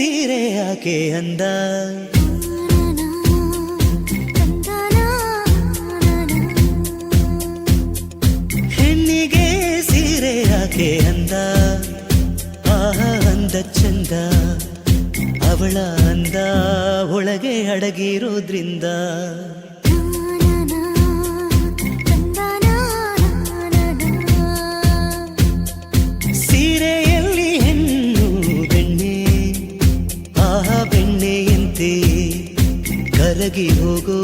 ಸೀರೆ ಯಾಕೆ ಅಂದ. ಹೆಣ್ಣಿಗೆ ಸೀರೆ ಯಾಕೆ ಅಂದ. ಅಂದ ಚಂದ. ಅವಳ ಅಂದ ಒಳಗೆ ಅಡಗಿರೋದ್ರಿಂದ. ಕರಗಿ ಹೋಗೋ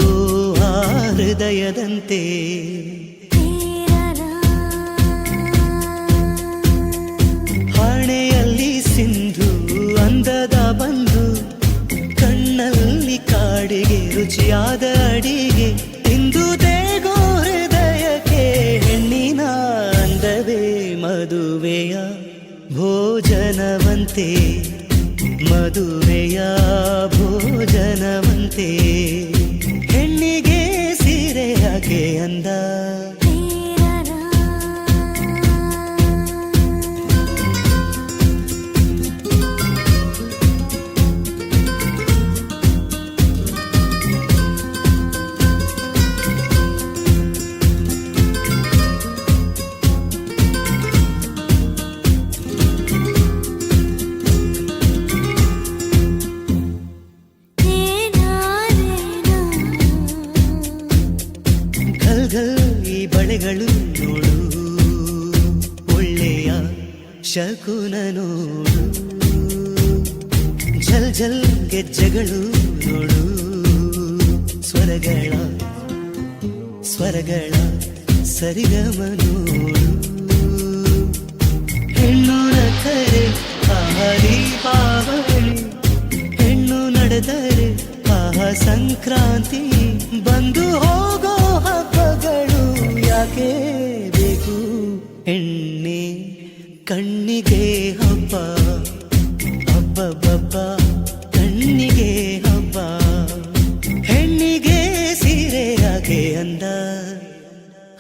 ಹೃದಯದಂತೆ. ಹಣೆಯಲ್ಲಿ ಸಿಂಧು, ಅಂದದ ಬಂದು ಕಣ್ಣಲ್ಲಿ ಕಾಡಿಗೆ, ರುಚಿಯಾದ ಅಡಿಗೆ, ಇಂದು ದೇಗೋ ಹೃದಯಕ್ಕೆ ಹೆಣ್ಣಿನ ಅಂದವೇ ಮದುವೆಯ ಭೋಜನವಂತೆ. ಮದುವೆಯ ಭೋಜನವಂತೆ ಹೆಣ್ಣಿಗೆ ಸೀರೆ ಹಾಕೆ ಅಂದ. ಬಳೆಗಳು ನೋಡು. ಒಳ್ಳೆಯ ಶಕುನ ನೋಡು. ಝಲ್ ಝಲ್ ಗೆಜ್ಜೆಗಳು ನೋಡು. ಸ್ವರಗಳ ಸ್ವರಗಳ ಸರಿಗಮ ನೋಡು. ಹೆಣ್ಣು ನಕರೆ ಆಹ ಪಾವಳಿ. ಹೆಣ್ಣು ನಡೆದರೆ ಆಹ ಸಂಕ್ರಾಂತಿ ಬಂದು ಹೋಗೋ ಕಣ್ಣಿಗೆ ಹಬ್ಬ. ಹಬ್ಬಬ್ಬಬ್ಬ ಕಣ್ಣಿಗೆ ಹಬ್ಬ. ಹೆಣ್ಣಿಗೆ ಸೀರೆ ಹಾಗೆ ಅಂದ.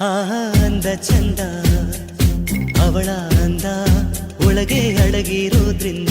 ಆ, ಅಂದ ಚಂದ. ಅವಳ ಅಂದ. ಒಳಗೆ ಅಡಗಿರೋದ್ರಿಂದ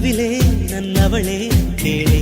രാവിലെ നന്നവളെ കേളേ.